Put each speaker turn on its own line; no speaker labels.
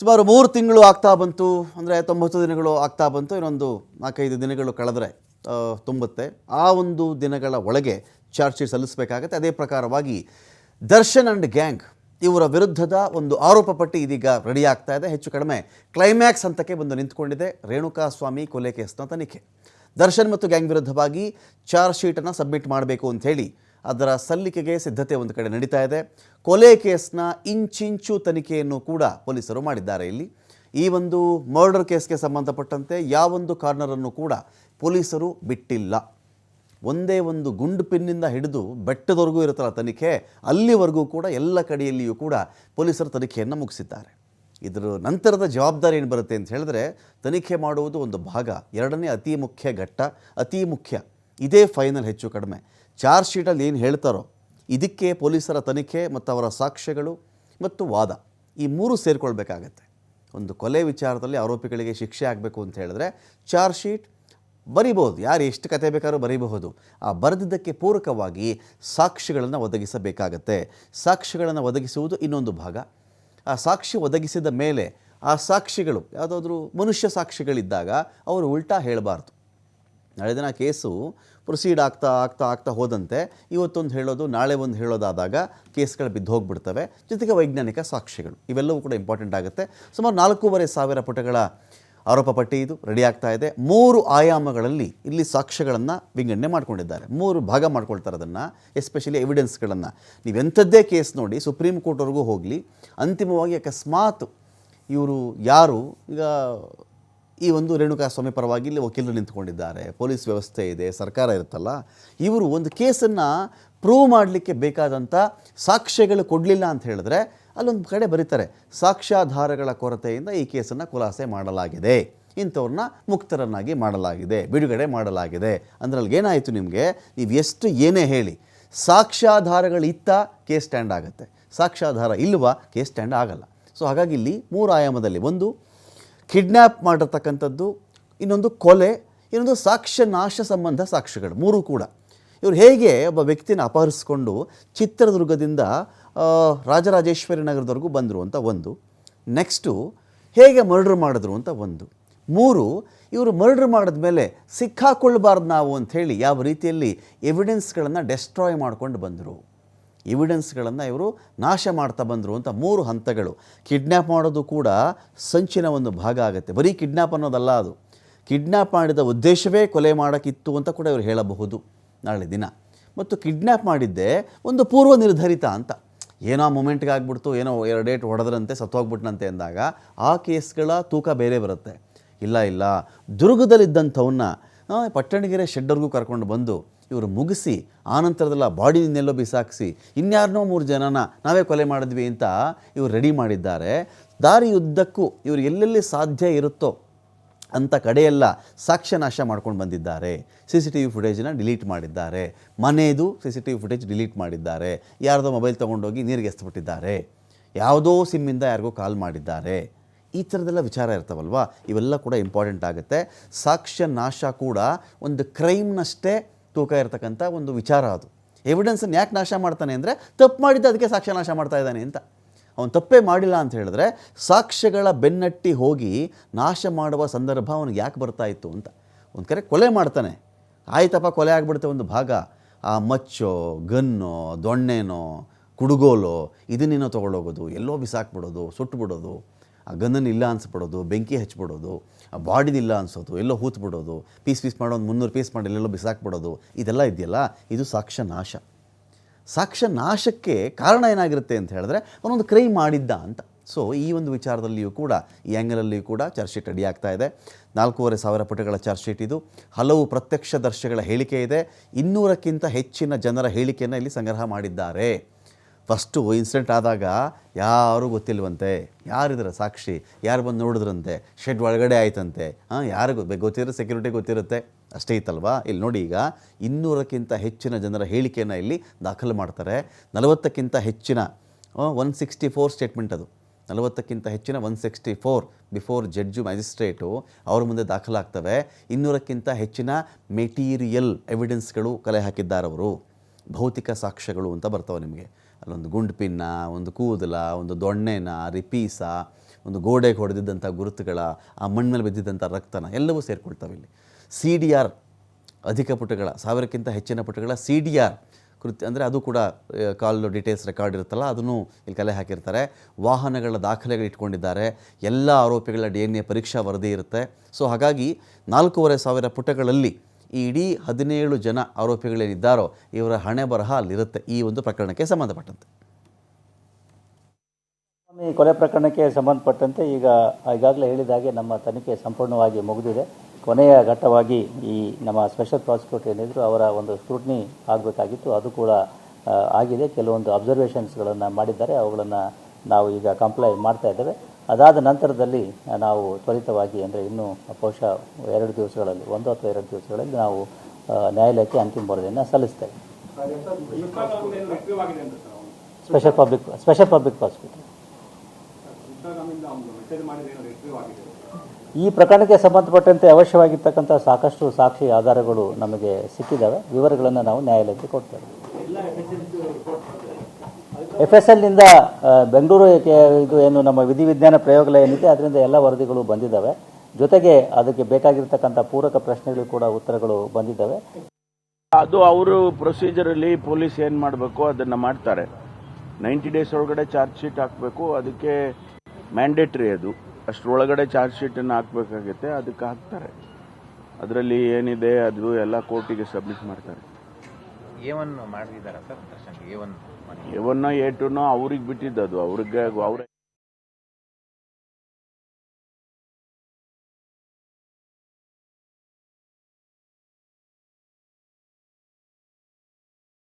ಸುಮಾರು ಮೂರು ತಿಂಗಳು ಆಗ್ತಾ ಬಂತು, ಅಂದರೆ ತೊಂಬತ್ತು ದಿನಗಳು ಆಗ್ತಾ ಬಂತು, ಇನ್ನೊಂದು ನಾಲ್ಕೈದು ದಿನಗಳು ಕಳೆದ್ರೆ ತುಂಬುತ್ತೆ. ಆ ಒಂದು ದಿನಗಳ ಒಳಗೆ ಚಾರ್ಜ್ ಶೀಟ್ ಸಲ್ಲಿಸಬೇಕಾಗತ್ತೆ. ಅದೇ ಪ್ರಕಾರವಾಗಿ ದರ್ಶನ್ ಅಂಡ್ ಗ್ಯಾಂಗ್ ಇವರ ವಿರುದ್ಧದ ಒಂದು ಆರೋಪ ಪಟ್ಟಿ ಇದೀಗ ರೆಡಿ ಆಗ್ತಾ ಇದೆ. ಹೆಚ್ಚು ಕಡಿಮೆ ಕ್ಲೈಮ್ಯಾಕ್ಸ್ ಹಂತಕ್ಕೆ ಬಂದು ನಿಂತ್ಕೊಂಡಿದೆ ರೇಣುಕಾ ಸ್ವಾಮಿ ಕೊಲೆ ಕೇಸ್ನ ತನಿಖೆ ದರ್ಶನ್ ಮತ್ತು ಗ್ಯಾಂಗ್ ವಿರುದ್ಧವಾಗಿ ಚಾರ್ಜ್ ಶೀಟನ್ನು ಸಬ್ಮಿಟ್ ಮಾಡಬೇಕು ಅಂಥೇಳಿ ಅದರ ಸಲ್ಲಿಕೆಗೆ ಸಿದ್ಧತೆ ಒಂದು ಕಡೆ ನಡೀತಾ ಇದೆ. ಕೊಲೆ ಕೇಸ್ನ ಇಂಚಿಂಚು ತನಿಖೆಯನ್ನು ಕೂಡ ಪೊಲೀಸರು ಮಾಡಿದ್ದಾರೆ ಇಲ್ಲಿ. ಈ ಒಂದು ಮರ್ಡರ್ ಕೇಸ್ಗೆ ಸಂಬಂಧಪಟ್ಟಂತೆ ಯಾವೊಂದು ಕಾರ್ನರನ್ನು ಕೂಡ ಪೊಲೀಸರು ಬಿಟ್ಟಿಲ್ಲ. ಒಂದೇ ಒಂದು ಗುಂಡು ಪಿನ್ನಿಂದ ಹಿಡಿದು ಬೆಟ್ಟದವರೆಗೂ ಇರುತ್ತಲ್ಲ ತನಿಖೆ, ಅಲ್ಲಿವರೆಗೂ ಕೂಡ ಎಲ್ಲ ಕಡೆಯಲ್ಲಿಯೂ ಕೂಡ ಪೊಲೀಸರು ತನಿಖೆಯನ್ನು ಮುಗಿಸಿದ್ದಾರೆ. ಇದರ ನಂತರದ ಜವಾಬ್ದಾರಿ ಏನು ಬರುತ್ತೆ ಅಂತ ಹೇಳಿದ್ರೆ, ತನಿಖೆ ಮಾಡುವುದು ಒಂದು ಭಾಗ, ಎರಡನೇ ಅತಿ ಮುಖ್ಯ ಘಟ್ಟ, ಅತಿ ಮುಖ್ಯ, ಇದೇ ಫೈನಲ್ ಹೆಚ್ಚು ಕಡಿಮೆ. ಚಾರ್ಜ್ ಶೀಟಲ್ಲಿ ಏನು ಹೇಳ್ತಾರೋ ಇದಕ್ಕೆ ಪೊಲೀಸರ ತನಿಖೆ ಮತ್ತು ಅವರ ಸಾಕ್ಷ್ಯಗಳು ಮತ್ತು ವಾದ ಈ ಮೂರು ಸೇರಿಕೊಳ್ಬೇಕಾಗತ್ತೆ. ಒಂದು ಕೊಲೆ ವಿಚಾರದಲ್ಲಿ ಆರೋಪಿಗಳಿಗೆ ಶಿಕ್ಷೆ ಆಗಬೇಕು ಅಂತ ಹೇಳಿದ್ರೆ ಚಾರ್ಜ್ ಶೀಟ್ ಬರಿಬೋದು ಯಾರು ಎಷ್ಟು ಕತೆ ಬೇಕಾದ್ರೂ ಬರೀಬಹುದು, ಆ ಬರೆದಿದ್ದಕ್ಕೆ ಪೂರಕವಾಗಿ ಸಾಕ್ಷಿಗಳನ್ನು ಒದಗಿಸಬೇಕಾಗತ್ತೆ. ಸಾಕ್ಷಿಗಳನ್ನು ಒದಗಿಸುವುದು ಇನ್ನೊಂದು ಭಾಗ. ಆ ಸಾಕ್ಷಿ ಒದಗಿಸಿದ ಮೇಲೆ ಆ ಸಾಕ್ಷಿಗಳು, ಯಾವುದಾದ್ರೂ ಮನುಷ್ಯ ಸಾಕ್ಷಿಗಳಿದ್ದಾಗ ಅವರು ಉಲ್ಟಾ ಹೇಳಬಾರ್ದು. ನಾಳೆ ದಿನ ಕೇಸು ಪ್ರೊಸೀಡ್ ಆಗ್ತಾ ಆಗ್ತಾ ಆಗ್ತಾ ಹೋದಂತೆ ಇವತ್ತೊಂದು ಹೇಳೋದು, ನಾಳೆ ಒಂದು ಹೇಳೋದಾದಾಗ ಕೇಸ್ಗಳು ಬಿದ್ದು ಹೋಗ್ಬಿಡ್ತವೆ. ಜೊತೆಗೆ ವೈಜ್ಞಾನಿಕ ಸಾಕ್ಷಿಗಳು ಇವೆಲ್ಲವೂ ಕೂಡ ಇಂಪಾರ್ಟೆಂಟ್ ಆಗುತ್ತೆ. ಸುಮಾರು ನಾಲ್ಕೂವರೆ ಸಾವಿರ ಪುಟಗಳ ಆರೋಪ ಪಟ್ಟಿ ಇದು ರೆಡಿ ಆಗ್ತಾ ಇದೆ. ಮೂರು ಆಯಾಮಗಳಲ್ಲಿ ಇಲ್ಲಿ ಸಾಕ್ಷ್ಯಗಳನ್ನು ವಿಂಗಡಣೆ ಮಾಡ್ಕೊಂಡಿದ್ದಾರೆ. ಮೂರು ಭಾಗ ಮಾಡ್ಕೊಳ್ತಾರೆ ಅದನ್ನು ಎಸ್ಪೆಷಲಿ ಎವಿಡೆನ್ಸ್ಗಳನ್ನು ನೀವು ಎಂಥದ್ದೇ ಕೇಸ್ ನೋಡಿ ಸುಪ್ರೀಂ ಕೋರ್ಟ್ವರೆಗೂ ಹೋಗಲಿ, ಅಂತಿಮವಾಗಿ ಅಕಸ್ಮಾತ್ ಇವರು ಯಾರು, ಈಗ ಈ ಒಂದು ರೇಣುಕಾ ಸ್ವಾಮಿ ಪರವಾಗಿ ಇಲ್ಲಿ ವಕೀಲರು ನಿಂತ್ಕೊಂಡಿದ್ದಾರೆ. ಪೊಲೀಸ್ ವ್ಯವಸ್ಥೆ ಇದೆ, ಸರ್ಕಾರ ಇರುತ್ತಲ್ಲ. ಇವರು ಒಂದು ಕೇಸನ್ನು ಪ್ರೂವ್ ಮಾಡಲಿಕ್ಕೆ ಬೇಕಾದಂಥ ಸಾಕ್ಷ್ಯಗಳು ಕೊಡಲಿಲ್ಲ ಅಂತ ಹೇಳಿದ್ರೆ ಅಲ್ಲೊಂದು ಕಡೆ ಬರೀತಾರೆ, ಸಾಕ್ಷ್ಯಾಧಾರಗಳ ಕೊರತೆಯಿಂದ ಈ ಕೇಸನ್ನು ಖುಲಾಸೆ ಮಾಡಲಾಗಿದೆ. ಇಂಥವ್ರನ್ನ ಮುಕ್ತರನ್ನಾಗಿ ಮಾಡಲಾಗಿದೆ, ಬಿಡುಗಡೆ ಮಾಡಲಾಗಿದೆ. ಅಂದ್ರೆ ಅಲ್ಲಿಗೆ ಏನಾಯಿತು ನಿಮಗೆ? ನೀವು ಎಷ್ಟು ಏನೇ ಹೇಳಿ ಸಾಕ್ಷ್ಯಾಧಾರಗಳಿತ್ತ ಕೇಸ್ ಸ್ಟ್ಯಾಂಡ್ ಆಗುತ್ತೆ. ಸಾಕ್ಷ್ಯಾಧಾರ ಇಲ್ವಾ ಕೇಸ್ ಸ್ಟ್ಯಾಂಡ್ ಆಗಲ್ಲ. ಸೊ ಹಾಗಾಗಿ ಇಲ್ಲಿ ಮೂರು ಆಯಾಮದಲ್ಲಿ ಒಂದು ಕಿಡ್ನ್ಯಾಪ್ ಮಾಡಿರ್ತಕ್ಕಂಥದ್ದು, ಇನ್ನೊಂದು ಕೊಲೆ, ಇನ್ನೊಂದು ಸಾಕ್ಷ್ಯ ನಾಶ ಸಂಬಂಧ ಸಾಕ್ಷ್ಯಗಳು, ಮೂರು ಕೂಡ. ಇವರು ಹೇಗೆ ಒಬ್ಬ ವ್ಯಕ್ತಿನ ಅಪಹರಿಸ್ಕೊಂಡು ಚಿತ್ರದುರ್ಗದಿಂದ ರಾಜರಾಜೇಶ್ವರಿ ನಗರದವರೆಗೂ ಬಂದರು ಅಂತ ಒಂದು. ನೆಕ್ಸ್ಟು, ಹೇಗೆ ಮರ್ಡ್ರ್ ಮಾಡಿದ್ರು ಅಂತ ಒಂದು. ಮೂರು, ಇವರು ಮರ್ಡ್ರ್ ಮಾಡಿದ ಮೇಲೆ ಸಿಕ್ಕಾಕೊಳ್ಬಾರ್ದು ನಾವು ಅಂಥೇಳಿ ಯಾವ ರೀತಿಯಲ್ಲಿ ಎವಿಡೆನ್ಸ್ಗಳನ್ನು ಡೆಸ್ಟ್ರಾಯ್ ಮಾಡ್ಕೊಂಡು ಬಂದರು. ಎವಿಡೆನ್ಸ್ಗಳನ್ನು ಇವರು ನಾಶ ಮಾಡ್ತಾ ಬಂದರು ಅಂತ ಮೂರು ಹಂತಗಳು. ಕಿಡ್ನ್ಯಾಪ್ ಮಾಡೋದು ಕೂಡ ಸಂಚಿನ ಒಂದು ಭಾಗ ಆಗುತ್ತೆ. ಬರೀ ಕಿಡ್ನ್ಯಾಪ್ ಅನ್ನೋದಲ್ಲ ಅದು. ಕಿಡ್ನ್ಯಾಪ್ ಮಾಡಿದ ಉದ್ದೇಶವೇ ಕೊಲೆ ಮಾಡೋಕ್ಕಿತ್ತು ಅಂತ ಕೂಡ ಇವರು ಹೇಳಬಹುದು ನಾಳೆ ದಿನ. ಮತ್ತು ಕಿಡ್ನ್ಯಾಪ್ ಮಾಡಿದ್ದೆ ಒಂದು ಪೂರ್ವ ನಿರ್ಧರಿತ ಅಂತ. ಏನೋ ಮೊಮೆಂಟ್ಗೆ ಆಗ್ಬಿಡ್ತು, ಏನೋ ಎರಡು ಡೇಟ್ ಹೊಡೆದ್ರಂತೆ, ಸತ್ತೋಗ್ಬಿಟ್ನಂತೆ ಅಂದಾಗ ಆ ಕೇಸ್ಗಳ ತೂಕ ಬೇರೆ ಬರುತ್ತೆ. ಇಲ್ಲ ಇಲ್ಲ. ದುರ್ಗದಲ್ಲಿದ್ದಂಥವನ್ನ ಪಟ್ಟಣಗೆರೆ ಶೆಡ್ಡರ್ಗೂ ಕರ್ಕೊಂಡು ಬಂದು ಇವರು ಮುಗಿಸಿ, ಆನಂತರದಲ್ಲ ಬಾಡಿನೆಲ್ಲೋ ಬಿಸಾಕಿಸಿ ಇನ್ಯಾರನ್ನೋ ಮೂರು ಜನನ ನಾವೇ ಕೊಲೆ ಮಾಡಿದ್ವಿ ಅಂತ ಇವರು ರೆಡಿ ಮಾಡಿದ್ದಾರೆ. ದಾರಿಯುದ್ದಕ್ಕೂ ಇವರು ಎಲ್ಲೆಲ್ಲಿ ಸಾಧ್ಯ ಇರುತ್ತೋ ಅಂಥ ಕಡೆಯೆಲ್ಲ ಸಾಕ್ಷ್ಯ ನಾಶ ಮಾಡ್ಕೊಂಡು ಬಂದಿದ್ದಾರೆ. ಸಿ ಸಿ ಟಿ ವಿ ಫುಟೇಜನ್ನ ಡಿಲೀಟ್ ಮಾಡಿದ್ದಾರೆ. ಮನೆಯದು C C T V footage delete ಮಾಡಿದ್ದಾರೆ. ಯಾರದೋ ಮೊಬೈಲ್ ತೊಗೊಂಡೋಗಿ ನೀರಿಗೆ ಎಸ್ಬಿಟ್ಟಿದ್ದಾರೆ. ಯಾವುದೋ ಸಿಮ್ಮಿಂದ ಯಾರಿಗೋ ಕಾಲ್ ಮಾಡಿದ್ದಾರೆ. ಈ ಥರದೆಲ್ಲ ವಿಚಾರ ಇರ್ತಾವಲ್ವಾ? ಇವೆಲ್ಲ ಕೂಡ ಇಂಪಾರ್ಟೆಂಟ್ ಆಗುತ್ತೆ. ಸಾಕ್ಷ್ಯ ನಾಶ ಕೂಡ ಒಂದು ಕ್ರೈಮ್ನಷ್ಟೇ ತೂಕ ಇರತಕ್ಕಂಥ ಒಂದು ವಿಚಾರ ಅದು. ಎವಿಡೆನ್ಸನ್ನು ಯಾಕೆ ನಾಶ ಮಾಡ್ತಾನೆ ಅಂದರೆ, ತಪ್ಪು ಮಾಡಿದ್ದು ಅದಕ್ಕೆ ಸಾಕ್ಷ್ಯ ನಾಶ ಮಾಡ್ತಾ ಇದ್ದಾನೆ ಅಂತ. ಅವನು ತಪ್ಪೇ ಮಾಡಿಲ್ಲ ಅಂತ ಹೇಳಿದ್ರೆ, ಸಾಕ್ಷ್ಯಗಳ ಬೆನ್ನಟ್ಟಿ ಹೋಗಿ ನಾಶ ಮಾಡುವ ಸಂದರ್ಭ ಅವನಿಗೆ ಯಾಕೆ ಬರ್ತಾ ಇತ್ತು ಅಂತ. ಒಂದು ಕರೆ ಕೊಲೆ ಮಾಡ್ತಾನೆ. ಆಯ್ತಪ್ಪ, ಕೊಲೆ ಆಗಿಬಿಡುತ್ತೆ ಒಂದು ಭಾಗ. ಆ ಮಚ್ಚೋ, ಗನ್ನೋ, ದೊಣ್ಣೆನೋ, ಕುಡುಗೋಲೋ, ಇದನ್ನೇನೋ ತೊಗೊಂಡೋಗೋದು, ಎಲ್ಲೋ ಬಿಸಾಕ್ಬಿಡೋದು, ಸುಟ್ಬಿಡೋದು. ಆ ಗನ್ನನ್ನು ಇಲ್ಲ ಅನ್ಸ್ಬಿಡೋದು, ಬೆಂಕಿ ಹಚ್ಬಿಡೋದು, ಆ ಬಾಡಿದಿಲ್ಲ ಅನ್ಸೋದು, ಎಲ್ಲೋ ಹೂತ್ಬಿಡೋದು, ಪೀಸ್ ಪೀಸ್ ಮಾಡೋ ಒಂದು ಮುನ್ನೂರು ಪೀಸ್ ಮಾಡಿ ಎಲ್ಲೆಲ್ಲೋ ಬಿಸಾಕ್ಬಿಡೋದು, ಇದೆಲ್ಲ ಇದೆಯಲ್ಲ? ಇದು ಸಾಕ್ಷ್ಯ ನಾಶ. ಸಾಕ್ಷ್ಯ ನಾಶಕ್ಕೆ ಕಾರಣ ಏನಾಗಿರುತ್ತೆ ಅಂತ ಹೇಳಿದ್ರೆ, ಅವನೊಂದು ಕ್ರೈಮ್ ಮಾಡಿದ್ದ ಅಂತ. ಸೊ ಈ ಒಂದು ವಿಚಾರದಲ್ಲಿಯೂ ಕೂಡ, ಈ ಆ್ಯಂಗಲಲ್ಲಿಯೂ ಕೂಡ ಚಾರ್ಜ್ ಶೀಟ್ ರೆಡಿ ಆಗ್ತಾ ಇದೆ. ನಾಲ್ಕೂವರೆ ಸಾವಿರ ಪುಟಗಳ ಚಾರ್ಜ್ ಶೀಟ್ ಇದು. ಹಲವು ಪ್ರತ್ಯಕ್ಷದರ್ಶಿಗಳ ಹೇಳಿಕೆ ಇದೆ. ಇನ್ನೂರಕ್ಕಿಂತ ಹೆಚ್ಚಿನ ಜನರ ಹೇಳಿಕೆಯನ್ನು ಇಲ್ಲಿ ಸಂಗ್ರಹ ಮಾಡಿದ್ದಾರೆ. ಫಸ್ಟು ಇನ್ಸಿಡೆಂಟ್ ಆದಾಗ ಯಾರೂ ಗೊತ್ತಿಲ್ವಂತೆ. ಯಾರಿದ್ರೆ ಸಾಕ್ಷಿ? ಯಾರು ಬಂದು ನೋಡಿದ್ರಂತೆ? ಶೆಡ್ ಒಳಗಡೆ ಆಯ್ತಂತೆ. ಹಾಂ ಯಾರಿಗೂ ಗೊತ್ತಿರೋ ಸೆಕ್ಯೂರಿಟಿ ಗೊತ್ತಿರುತ್ತೆ. ಅಷ್ಟೇ ಇತ್ತಲ್ವಾ? ಇಲ್ಲಿ ನೋಡಿ ಈಗ ಇನ್ನೂರಕ್ಕಿಂತ ಹೆಚ್ಚಿನ ಜನರ ಹೇಳಿಕೆಯನ್ನು ಇಲ್ಲಿ ದಾಖಲು ಮಾಡ್ತಾರೆ. ನಲವತ್ತಕ್ಕಿಂತ ಹೆಚ್ಚಿನ ಒನ್ ಸಿಕ್ಸ್ಟಿ ಫೋರ್ ಸ್ಟೇಟ್ಮೆಂಟ್ ಅದು. ನಲವತ್ತಕ್ಕಿಂತ ಹೆಚ್ಚಿನ one sixty four before judge magistrate ಅವ್ರ ಮುಂದೆ ದಾಖಲಾಗ್ತವೆ. ಇನ್ನೂರಕ್ಕಿಂತ ಹೆಚ್ಚಿನ ಮೆಟೀರಿಯಲ್ ಎವಿಡೆನ್ಸ್ಗಳು ಕಲೆ ಹಾಕಿದ್ದಾರೆ ಅವರು ಭೌತಿಕ ಸಾಕ್ಷ್ಯಗಳು ಅಂತ ಬರ್ತಾವೆ ನಿಮಗೆ. ಅಲ್ಲೊಂದು ಗುಂಡು ಪಿನ್ನ, ಒಂದು ಕೂದಲ, ಒಂದು ದೊಣ್ಣೆನ, ರಿಪೀಸ, ಒಂದು ಗೋಡೆಗೆ ಹೊಡೆದಿದ್ದಂಥ ಗುರುತುಗಳ, ಆ ಮಣ್ಣಲ್ಲಿ ಬಿದ್ದಿದ್ದಂಥ ರಕ್ತನ ಎಲ್ಲವೂ ಸೇರಿಕೊಳ್ತವೆ ಇಲ್ಲಿ. ಸಿ ಡಿ ಆರ್ ಅಧಿಕ ಪುಟಗಳ, ಸಾವಿರಕ್ಕಿಂತ ಹೆಚ್ಚಿನ ಪುಟಗಳ ಸಿ ಡಿ ಆರ್ ಕೃತ್ಯ ಅಂದರೆ ಅದು ಕೂಡ ಕಾಲ್ ಡೀಟೇಲ್ಸ್ ರೆಕಾರ್ಡ್ ಇರುತ್ತಲ್ಲ, ಅದನ್ನು ಇಲ್ಲಿ ಕಲೆ ಹಾಕಿರ್ತಾರೆ. ವಾಹನಗಳ ದಾಖಲೆಗಳು ಇಟ್ಕೊಂಡಿದ್ದಾರೆ. ಎಲ್ಲ ಆರೋಪಿಗಳ ಡಿ ಎನ್ ಎ ಪರೀಕ್ಷಾ ವರದಿ ಇರುತ್ತೆ. ಸೊ ಹಾಗಾಗಿ ನಾಲ್ಕೂವರೆ ಸಾವಿರ ಪುಟಗಳಲ್ಲಿ ಈ ಇಡೀ ಹದಿನೇಳು ಜನ ಆರೋಪಿಗಳೇನಿದ್ದಾರೋ ಇವರ ಹಣೆ ಬರಹ ಅಲ್ಲಿರುತ್ತೆ. ಈ ಒಂದು ಪ್ರಕರಣಕ್ಕೆ ಸಂಬಂಧಪಟ್ಟಂತೆ.
ಈ ಕೊಲೆ ಪ್ರಕರಣಕ್ಕೆ ಸಂಬಂಧಪಟ್ಟಂತೆ ಈಗ ಈಗಾಗಲೇ ಹೇಳಿದ ಹಾಗೆ ನಮ್ಮ ತನಿಖೆ ಸಂಪೂರ್ಣವಾಗಿ ಮುಗಿದಿದೆ. ಕೊನೆಯ ಘಟ್ಟವಾಗಿ ಈ ನಮ್ಮ ಸ್ಪೆಷಲ್ ಪ್ರಾಸಿಕ್ಯೂಟರ್ ಏನಿದ್ರು ಅವರ ಒಂದು ಸ್ಕ್ರೂಟ್ನಿ ಆಗಬೇಕಾಗಿತ್ತು. ಅದು ಕೂಡ ಆಗಿದೆ. ಕೆಲವೊಂದು ಅಬ್ಸರ್ವೇಷನ್ಸ್ಗಳನ್ನು ಮಾಡಿದ್ದಾರೆ. ಅವುಗಳನ್ನು ನಾವು ಈಗ ಕಂಪ್ಲೈ ಮಾಡ್ತಾ ಇದ್ದೇವೆ. ಅದಾದ ನಂತರದಲ್ಲಿ ನಾವು ತ್ವರಿತವಾಗಿ ಅಂದರೆ ಇನ್ನೂ ಬಹುಶಃ ಎರಡು ದಿವಸಗಳಲ್ಲಿ, ಒಂದು ಅಥವಾ ಎರಡು ದಿವಸಗಳಲ್ಲಿ ನಾವು ನ್ಯಾಯಾಲಯಕ್ಕೆ ಅಂತಿಮ ವರದಿಯನ್ನು ಸಲ್ಲಿಸ್ತೇವೆ. Special public special public prosecutor ಈ ಪ್ರಕರಣಕ್ಕೆ ಸಂಬಂಧಪಟ್ಟಂತೆ ಅವಶ್ಯವಾಗಿರ್ತಕ್ಕಂಥ ಸಾಕಷ್ಟು ಸಾಕ್ಷಿ ಆಧಾರಗಳು ನಮಗೆ ಸಿಕ್ಕಿದ್ದಾವೆ ವಿವರಗಳನ್ನು ನಾವು ನ್ಯಾಯಾಲಯಕ್ಕೆ ಕೊಡ್ತೇವೆ. ಎಫ್ ಎಸ್ ಎಲ್ನಿಂದ ಬೆಂಗಳೂರು ಇದು ಏನು ನಮ್ಮ ವಿಧಿವಿಜ್ಞಾನ ಪ್ರಯೋಗಾಲಯ ಏನಿದೆ ಅದರಿಂದ ಎಲ್ಲ ವರದಿಗಳು ಬಂದಿದ್ದಾವೆ. ಜೊತೆಗೆ ಅದಕ್ಕೆ ಬೇಕಾಗಿರ್ತಕ್ಕಂಥ ಪೂರಕ ಪ್ರಶ್ನೆಗಳು ಕೂಡ ಉತ್ತರಗಳು ಬಂದಿದ್ದಾವೆ.
ಅದು ಅವರು ಪ್ರೊಸೀಜರಲ್ಲಿ ಪೊಲೀಸ್ ಏನು ಮಾಡಬೇಕು ಅದನ್ನು ಮಾಡ್ತಾರೆ. ನೈಂಟಿ ಡೇಸ್ ಒಳಗಡೆ ಚಾರ್ಜ್ ಶೀಟ್ ಹಾಕಬೇಕು ಅದಕ್ಕೆ ಮ್ಯಾಂಡೇಟ್ರಿ ಅದು. ಅಷ್ಟರೊಳಗಡೆ ಚಾರ್ಜ್ ಶೀಟನ್ನು ಹಾಕಬೇಕಾಗುತ್ತೆ ಅದಕ್ಕೆ ಹಾಕ್ತಾರೆ. ಅದರಲ್ಲಿ ಏನಿದೆ ಅದು ಎಲ್ಲ ಕೋರ್ಟಿಗೆ ಸಬ್ಮಿಟ್ ಮಾಡ್ತಾರೆ.
ಎ ಮಾಡಿದ್ದಾರೆ ಮಾಡಿದ್ದಾರಾ ಸರ್ ದರ್ಶನ್ ಎ ಒನ್
ಎವನ್ನೋ ಏಟುನೋ ಅವ್ರಿಗೆ ಬಿಟ್ಟಿದ್ದು ಅದು ಅವ್ರಿಗೆ ಅವ್ರ